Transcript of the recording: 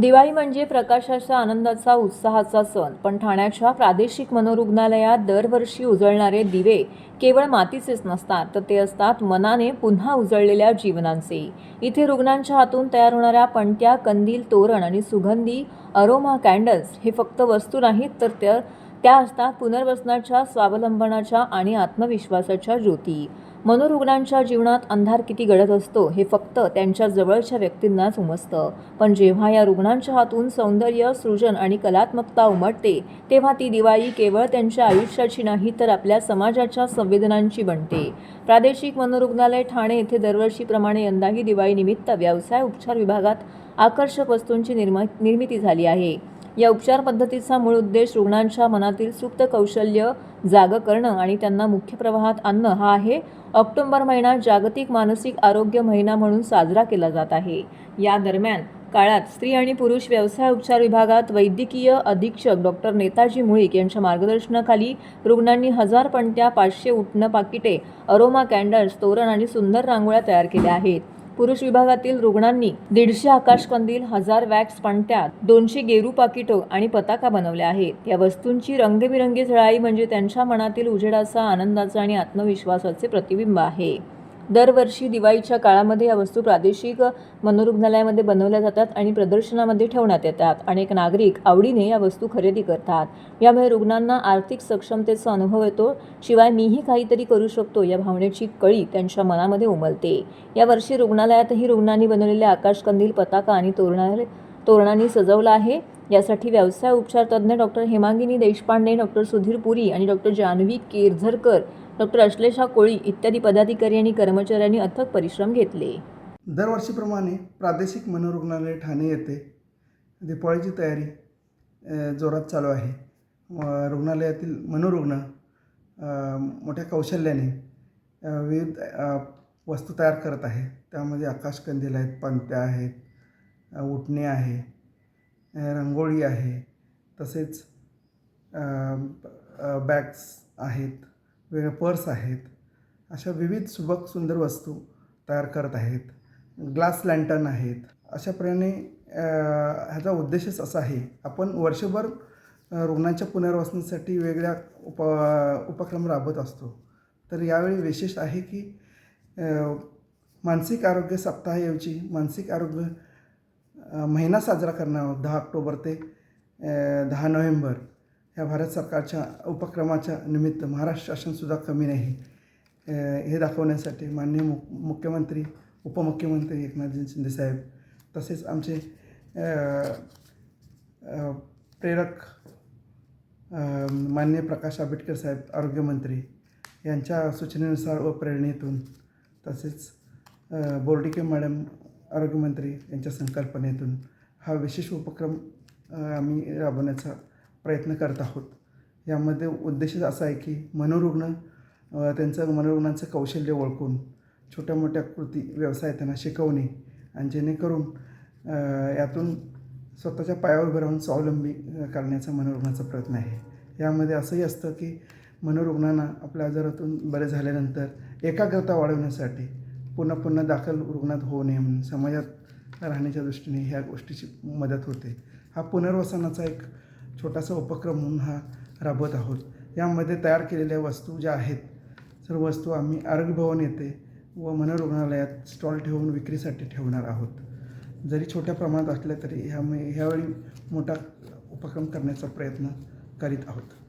दिवाळी म्हणजे प्रकाशाचा आनंदाचा उत्साहाचा सण. पण ठाण्याच्या प्रादेशिक मनोरुग्णालयात दरवर्षी उजळणारे दिवे केवळ मातीचेच नसतात तर ते असतात मनाने पुन्हा उजळलेल्या जीवनांचे. इथे रुग्णांच्या हातून तयार होणाऱ्या पणत्या कंदील तोरण आणि सुगंधी अरोमा कॅन्डल्स हे फक्त वस्तू नाहीत तर त्या त्या असतात पुनर्वसनाच्या स्वावलंबनाच्या आणि आत्मविश्वासाच्या ज्योती. मनोरुग्णांच्या जीवनात अंधार किती गडद असतो हे फक्त त्यांच्या जवळच्या व्यक्तींनाच उमजतं. पण जेव्हा या रुग्णांच्या हातून सौंदर्य सृजन आणि कलात्मकता उमटते तेव्हा ती दिवाळी केवळ त्यांच्या आयुष्याची नाही तर आपल्या समाजाच्या संवेदनांची बनते. प्रादेशिक मनोरुग्णालय ठाणे येथे दरवर्षीप्रमाणे यंदाही दिवाळीनिमित्त व्यवसाय उपचार विभागात आकर्षक वस्तूंची निर्म निर्मिती झाली आहे. या उपचार पद्धतीचा मूळ उद्देश रुग्णांच्या मनातील सुप्त कौशल्य जागं करणं आणि त्यांना मुख्य प्रवाहात आणणं हा आहे. ऑक्टोबर महिना जागतिक मानसिक आरोग्य महिना म्हणून साजरा केला जात आहे. या दरम्यान काळात स्त्री आणि पुरुष व्यवसाय उपचार विभागात वैद्यकीय अधीक्षक डॉक्टर नेताजी मुळीक यांच्या मार्गदर्शनाखाली रुग्णांनी हजार पणत्या पाचशे उठणं पाकिटे अरोमा कॅन्डल्स तोरण आणि सुंदर रांगोळ्या तयार केल्या आहेत. पुरुष विभागातील रुग्णांनी दीडशे आकाशकंदील हजार वॅक्स पणत्या दोनशे गेरू पाकिटो आणि पताका बनवल्या आहेत. या वस्तूंची रंगबिरंगी झळाळी म्हणजे त्यांच्या मनातील उजेडाचा आनंदाचा आणि आत्मविश्वासाचे प्रतिबिंब आहे. दरवर्षी दिवाळीच्या काळामध्ये या वस्तू प्रादेशिक मनोरुग्णालयामध्ये बनवल्या जातात आणि प्रदर्शनामध्ये ठेवण्यात येतात. अनेक नागरिक आवडीने या वस्तू खरेदी करतात. यामुळे रुग्णांना आर्थिक सक्षमतेचा अनुभव येतो. शिवाय मीही काहीतरी करू शकतो या भावनेची कळी त्यांच्या मनामध्ये उमलते. यावर्षी रुग्णालयातही रुग्णांनी बनवलेले आकाशकंदील पताका आणि तोरणा तोरणांनी सजवलं आहे. यासाठी व्यवसाय उपचार तज्ज्ञ डॉक्टर हेमांगिनी देशपांडे डॉक्टर सुधीर पुरी आणि डॉक्टर जान्हवी केरझरकर डॉक्टर अश्लेषा कोळी इत्यादी पदाधिकारी आणि कर्मचाऱ्यांनी अथक परिश्रम घेतले. दरवर्षीप्रमाणे प्रादेशिक मनोरुग्णालय ठाणे येथे दिपाळीची तयारी जोरात चालू आहे. रुग्णालयातील मनोरुग्ण मोठ्या कौशल्याने विविध वस्तू तयार करत आहे. त्यामध्ये आकाशकंदील आहेत पंत्या आहेत उठणे उटणे आहे रंगोळी आहे. तसेच बॅग्स आहेत. वेगळ्या पर्स आहेत. अशा विविध सुबक सुंदर वस्तू तयार करत आहेत. ग्लास लँटर्न आहेत. अशाप्रमाणे ह्याचा उद्देशच असा आहे. आपण वर्षभर रुग्णांच्या पुनर्वसनासाठी वेगळ्या उप उपक्रम राबवत असतो. तर यावेळी विशेष आहे की मानसिक आरोग्य सप्ताहाऐवजी मानसिक आरोग्य महिना साजरा करणार आहोत दहा ऑक्टोबर ते दहा नोव्हेंबर. ह्या भारत सरकारच्या उपक्रमाच्या निमित्त महाराष्ट्र शासनसुद्धा कमी नाही. हे दाखवण्यासाठी माननीय मु मुख्यमंत्री उपमुख्यमंत्री एकनाथजी शिंदेसाहेब तसेच आमचे प्रेरक माननीय प्रकाश आंबेडकर साहेब आरोग्यमंत्री यांच्या सूचनेनुसार व प्रेरणेतून तसेच बोर्डिके मॅडम आरोग्यमंत्री यांच्या संकल्पनेतून हा विशेष उपक्रम आम्ही राबवण्याचा प्रयत्न करत आहोत. यामध्ये उद्देश असा आहे की मनोरुग्ण त्यांचं मनोरुग्णांचं कौशल्य ओळखून छोट्या मोठ्या कृती व्यवसाय त्यांना शिकवणे आणि जेणेकरून यातून स्वतःच्या पायावर उभं राहून स्वावलंबी करण्याचा मनोरुग्णाचा प्रयत्न आहे. यामध्ये असंही असतं की मनोरुग्णांना आपल्या आजारातून बरे झाल्यानंतर एकाग्रता वाढवण्यासाठी पुन्हा पुन्हा दाखल रुग्णात होऊ नये म्हणून समाजात राहण्याच्या दृष्टीने ह्या गोष्टीची मदत होते. हा पुनर्वसनाचा एक छोटासा उपक्रम म्हणून हा राबवत आहोत. यामध्ये तयार केलेल्या वस्तू ज्या आहेत सर्व वस्तू आम्ही आरोग्य भवन येथे व मनोरुग्णालयात स्टॉल ठेवून विक्रीसाठी ठेवणार आहोत. जरी छोट्या प्रमाणात असल्या तरी ह्यामुळे ह्यावेळी मोठा उपक्रम करण्याचा प्रयत्न करीत आहोत.